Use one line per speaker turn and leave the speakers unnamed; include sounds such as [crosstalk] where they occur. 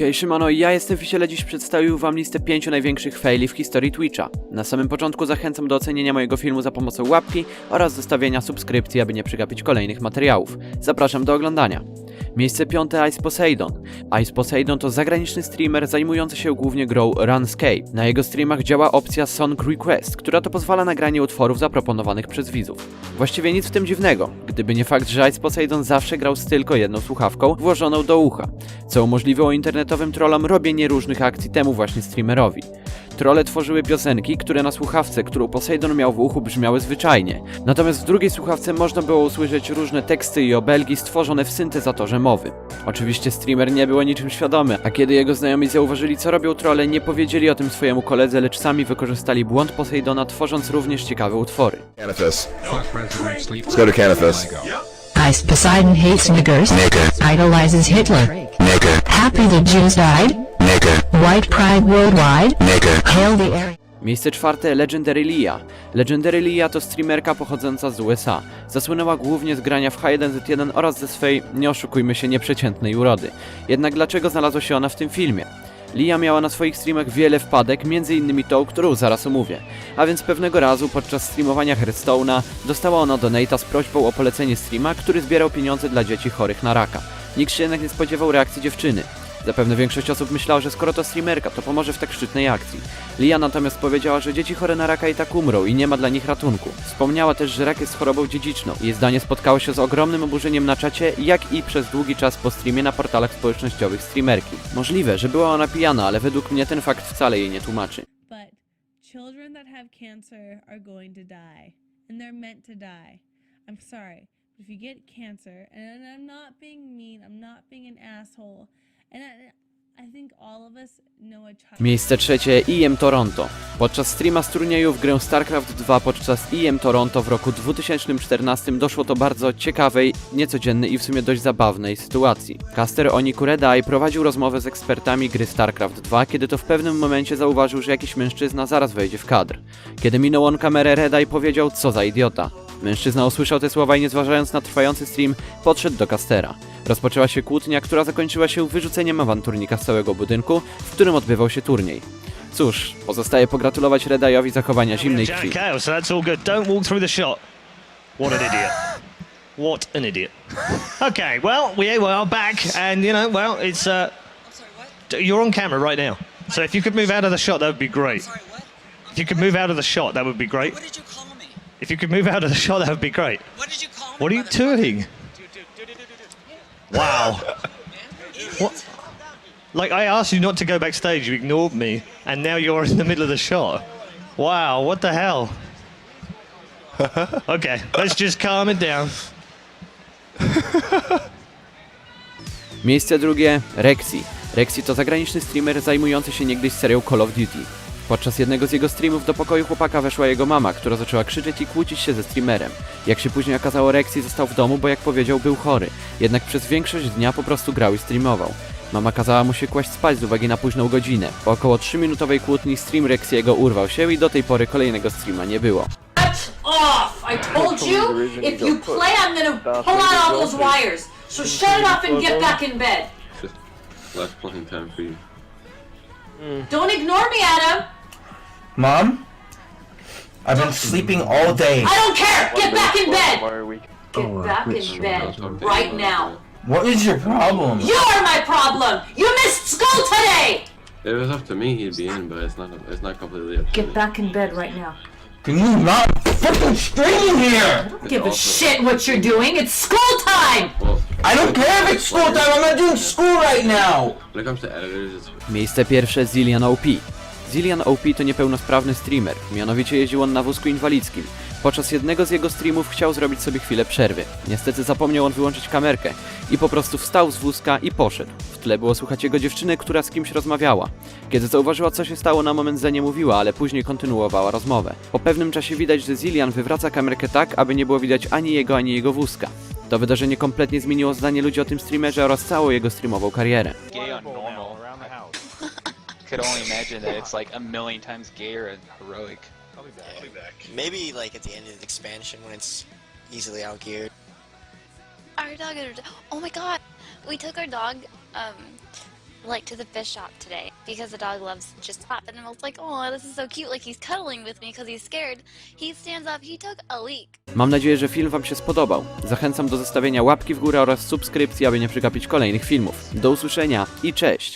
Hej, siemano, ja jestem Fisiele, dziś przedstawił wam listę pięciu największych faili w historii Twitcha. Na samym początku zachęcam do ocenienia mojego filmu za pomocą łapki oraz zostawienia subskrypcji, aby nie przegapić kolejnych materiałów. Zapraszam do oglądania. Miejsce piąte Ice Poseidon. Ice Poseidon to zagraniczny streamer zajmujący się głównie grą Runscape. Na jego streamach działa opcja Song Request, która to pozwala na granie utworów zaproponowanych przez widzów. Właściwie nic w tym dziwnego, gdyby nie fakt, że Ice Poseidon zawsze grał z tylko jedną słuchawką włożoną do ucha, co umożliwiło internetowym trollom robienie różnych akcji temu właśnie streamerowi. Trolle tworzyły piosenki, które na słuchawce, którą Poseidon miał w uchu, brzmiały zwyczajnie. Natomiast w drugiej słuchawce można było usłyszeć różne teksty i obelgi stworzone w syntezatorze mowy. Oczywiście streamer nie był o niczym świadomy, a kiedy jego znajomi zauważyli co robią trolle, nie powiedzieli o tym swojemu koledze, lecz sami wykorzystali błąd Poseidona, tworząc również ciekawe utwory.
Canifest. Let's go to Canifest.
Ice Poseidon hates niggers.
Nigger.
Idolizes Hitler.
Nigger.
Happy the Jews died.
Nigger.
White pride worldwide.
Nigger.
Hail the Aryan.
Miejsce czwarte Legendary Lia. Legendary Lia to streamerka pochodząca z USA. Zasłynęła głównie z grania w H1Z1 oraz ze swej, nie oszukujmy się, nieprzeciętnej urody. Jednak dlaczego znalazła się ona w tym filmie? Lia miała na swoich streamach wiele wpadek, między innymi tą, którą zaraz omówię. A więc pewnego razu podczas streamowania Hearthstone'a dostała ona donata z prośbą o polecenie streama, który zbierał pieniądze dla dzieci chorych na raka. Nikt się jednak nie spodziewał reakcji dziewczyny. Zapewne większość osób myślała, że skoro to streamerka, to pomoże w tak szczytnej akcji. Lia natomiast powiedziała, że dzieci chore na raka i tak umrą i nie ma dla nich ratunku. Wspomniała też, że rak jest chorobą dziedziczną. Jej zdanie spotkało się z ogromnym oburzeniem na czacie, jak i przez długi czas po streamie na portalach społecznościowych streamerki. Możliwe, że była ona pijana, ale według mnie ten fakt wcale jej nie tłumaczy.
If you get cancer, and I'm not being mean, I'm not being an asshole,
Miejsce trzecie IM Toronto. Podczas streama z turnieju w grę StarCraft 2 podczas IM Toronto w roku 2014 doszło do bardzo ciekawej, niecodziennej i w sumie dość zabawnej sytuacji. Caster Oniku Redeye prowadził rozmowę z ekspertami gry StarCraft 2, kiedy to w pewnym momencie zauważył, że jakiś mężczyzna zaraz wejdzie w kadr. Kiedy minął on kamerę, Redeye powiedział, co za idiota. Mężczyzna usłyszał te słowa i nie zważając na trwający stream, podszedł do Castera. Rozpoczęła się kłótnia, która zakończyła się wyrzuceniem awanturnika z całego budynku, w którym odbywał się turniej. Cóż, pozostaje pogratulować Redajowi zachowania zimnej krwi.
What an idiot. What an idiot. Okay, well, we, are back, and you know, well, it's uh, you're on camera right now. So if you could move out of the shot, that would be great.
Sorry, what?
If you could move out of the shot, that would be great. If you could move out of the shot, that would be great.
What did you call me?
What are you
by the way?
doing? Wow. [laughs] What? Like I asked you not to go backstage, you ignored me, and now you're in the middle of the shot. Wow, what the hell? [laughs] okay, let's just calm it down.
Miejsce drugie Rexy. Rexy to zagraniczny streamer zajmujący się niegdyś serią Call of Duty. Podczas jednego z jego streamów do pokoju chłopaka weszła jego mama, która zaczęła krzyczeć i kłócić się ze streamerem. Jak się później okazało, Rexy został w domu, bo jak powiedział, był chory. Jednak przez większość dnia po prostu grał i streamował. Mama kazała mu się kłaść spać z uwagi na późną godzinę. Po około 3-minutowej kłótni stream Rexiego urwał się i do tej pory kolejnego streama nie było.
off! I told you, if you play, I'm gonna pull out all those wires. So shut it off and get back in bed.
left plenty time for you.
Don't ignore me, Adam.
Mom? I've been sleeping all day.
I don't care. Get back in bed.
Oh,
Get back in bed right now.
What is your problem?
You're my problem. You missed school today.
If it was up to me, he'd be in, but it's not. It's not completely up to
Get
me.
back in bed right now.
Can you not fucking stream here?
I don't give a shit what you're doing. It's school time.
Well,
I don't care if it's school time. I'm not doing school right now.
when it comes to editors, it's
Miejsce pierwsze Zillian OP. Zillian OP to niepełnosprawny streamer, mianowicie jeździł on na wózku inwalidzkim. Podczas jednego z jego streamów chciał zrobić sobie chwilę przerwy. Niestety zapomniał on wyłączyć kamerkę i po prostu wstał z wózka i poszedł. W tle było słychać jego dziewczyny, która z kimś rozmawiała. Kiedy zauważyła co się stało, na moment zaniemówiła, ale później kontynuowała rozmowę. Po pewnym czasie widać, że Zillian wywraca kamerkę tak, aby nie było widać ani jego, ani jego wózka. To wydarzenie kompletnie zmieniło zdanie ludzi o tym streamerze oraz całą jego streamową karierę.
Gay. Could only imagine that it's like a million times gayer and heroic. I'll be back. I'll be back.
Maybe like at the end of the expansion when it's easily outgeared.
Our dog. Oh my god! We took our dog um
like to the fish shop today because the dog loves just pop and I was like, oh, this is so cute. Like he's cuddling with me because he's scared. He stands up. He took a leak.
Mam nadzieję, że film Wam się spodobał. Zachęcam do zostawienia łapki w górę oraz subskrypcji, aby nie przegapić kolejnych filmów. Do usłyszenia i cześć!